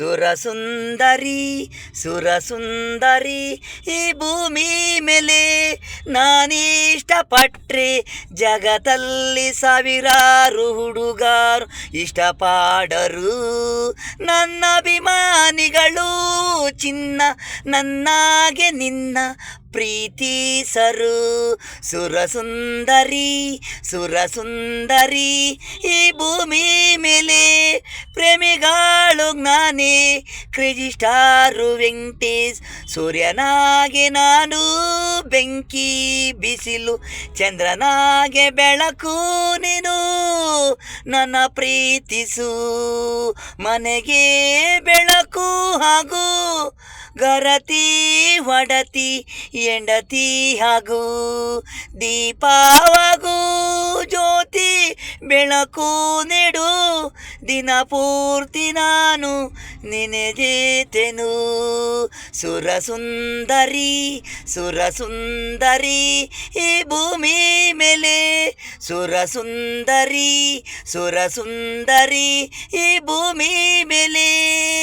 ಸುರಸುಂದರಿ ಸುರಸುಂದರಿ, ಈ ಭೂಮಿ ಮೇಲೆ ನಾನಿಷ್ಟಪಟ್ರೆ ಜಗತ್ತಲ್ಲಿ ಸಾವಿರಾರು ಹುಡುಗಾರು ಇಷ್ಟಪಾಡರು. ನನ್ನ ಅಭಿಮಾನಿಗಳು ಚಿನ್ನ, ನನ್ನಾಗೆ ನಿನ್ನ ಪ್ರೀತಿಸರು ಸುರಸುಂದರಿ ಸುರಸುಂದರಿ, ಈ ಭೂಮಿ ಮೇಲೆ ಪ್ರೇಮಿಗಳು ಜ್ಞಾನಿ. ಕ್ರೇಜಿ ಸ್ಟಾರು ವೆಂಕಟೇಶ್, ಸೂರ್ಯನಾಗೆ ನಾನು ಬೆಂಕಿ ಬಿಸಿಲು, ಚಂದ್ರನಾಗೆ ಬೆಳಕು ನೀನು ನನ್ನ ಪ್ರೀತಿಸು. ಮನೆಗೆ ಬೆಳಕು ಹಾಗೂ ಗರತಿ, ಒಡತಿ ಎಂಡತಿ ಹಾಗೂ ದೀಪವಾಗು ಬೆಳಕು ನೆಡು, ದಿನ ಪೂರ್ತಿ ನಾನು ನೆನೆದೇತೆನು. ಸುರಸುಂದರಿ ಸುರಸುಂದರಿ, ಈ ಭೂಮಿ ಮೇಲೆ. ಸುರಸುಂದರಿ ಸುರಸುಂದರಿ, ಈ ಭೂಮಿ ಮೇಲೆ.